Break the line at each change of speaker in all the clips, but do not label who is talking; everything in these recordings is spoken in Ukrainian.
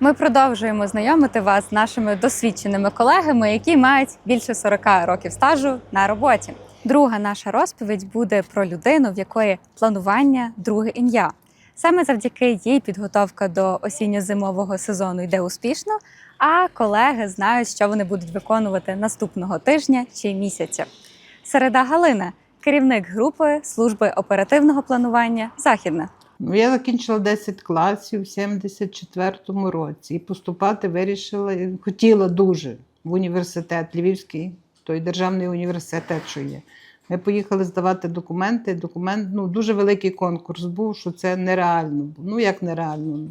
Ми продовжуємо знайомити вас з нашими досвідченими колегами, які мають більше 40 років стажу на роботі. Друга наша розповідь буде про людину, в якої планування друге ім'я. Саме завдяки їй підготовка до осінньо-зимового сезону йде успішно, а колеги знають, що вони будуть виконувати наступного тижня чи місяця. Середа Галина, керівник групи служби оперативного планування Західна.
Я закінчила 10 класів в 74-му році і поступати вирішила, хотіла дуже в університет Львівський, той державний університет, що є. Ми поїхали здавати документи. Документ, ну, дуже великий конкурс був, що це нереально. Ну, як нереально.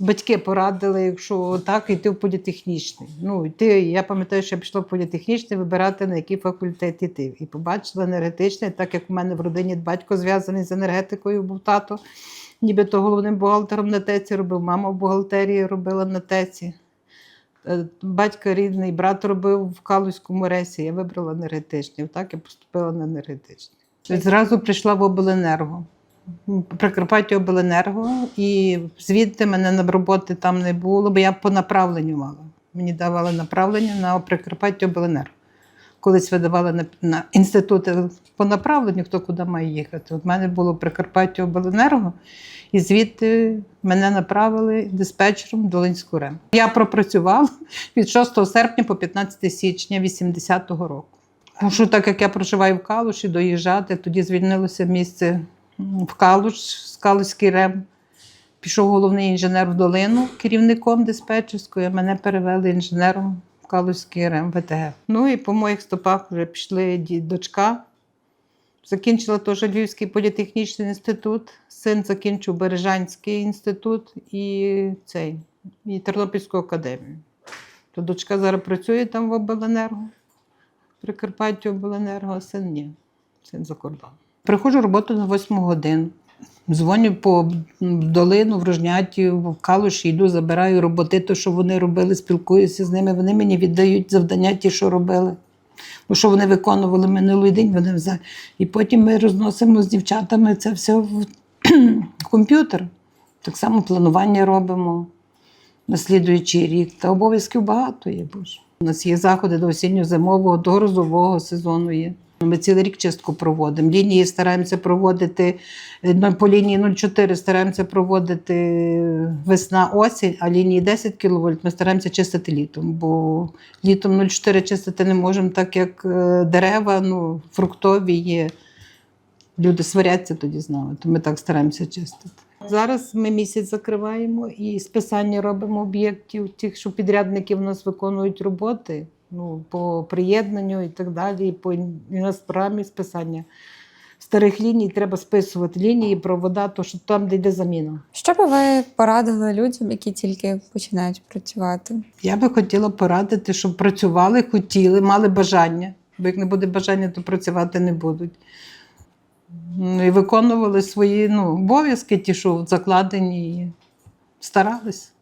Батьки порадили, якщо так, йти в політехнічний. Ну, йти, я пам'ятаю, що я пішла в політехнічний вибирати, на який факультет йти. І побачила енергетичний, так як у мене в родині батько зв'язаний з енергетикою, був тато. Нібито головним бухгалтером на теці робив, мама в бухгалтерії робила на теці. Е, Батько рідний, брат робив в Калузькому ресі. Я вибрала енергетичний. Так я поступила на енергетичний. Зразу прийшла в обленерго. Прикарпаття обленерго, і звідти мене на роботи там не було, бо я по направленню мала. Мені давали направлення на Прикарпаття обленерго. Колись видавали на, на інститути по направленню, хто куди має їхати. От мене було Прикарпаття обленерго, і звідти мене направили диспетчером в Долинську РЕМ. Я пропрацювала від 6 серпня по 15 січня 80-го року. Що так як я проживаю в Калуші, доїжджати, тоді звільнилося місце в Калуш, з Калуський РЕМ. Пішов головний інженер в долину керівником диспетчерської, а мене перевели інженером в Калуський РЕМ ВТГ. Ну і по моїх стопах вже пішли дочка. Закінчила теж Львівський політехнічний інститут, син закінчив Бережанський інститут і цей, і Тернопільську академію. То дочка зараз працює там в обленерго, в Прикарпатті обленерго, а син ні, син за кордон. Приходжу роботу на 8 годину. Дзвоню по долину, в Рожняті, в Калуші, йду, забираю роботи, то, що вони робили, спілкуюся з ними. Вони мені віддають завдання, ті, що робили. Бо що вони виконували минулий день, вони взяли. І потім ми розносимо з дівчатами це все в комп'ютер. Так само планування робимо на слідуючий рік. Та обов'язків багато є. Боже. У нас є заходи до осінньо-зимового, до грозового сезону є. Ми цілий рік чистку проводимо. Лінії стараємося проводити е, по лінії 04 стараємося проводити весна-осінь, а лінії 10 кВт ми стараємося чистити літом, бо літом 04 чистити не можемо, так як е, дерева, ну, фруктові є. Люди сваряться тоді з нами, то ми так стараємося чистити. Зараз ми місяць закриваємо і списання робимо об'єктів, тих, що підрядники в нас виконують роботи ну, по приєднанню і так далі. І по і у нас в програмі списання старих ліній треба списувати лінії, провода, то що там, де йде заміна.
Що би ви порадили людям, які тільки починають працювати?
Я би хотіла порадити, щоб працювали, хотіли, мали бажання. Бо як не буде бажання, то працювати не будуть. Ну, І виконували свої ну, обов'язки, ті, що закладені, і старались.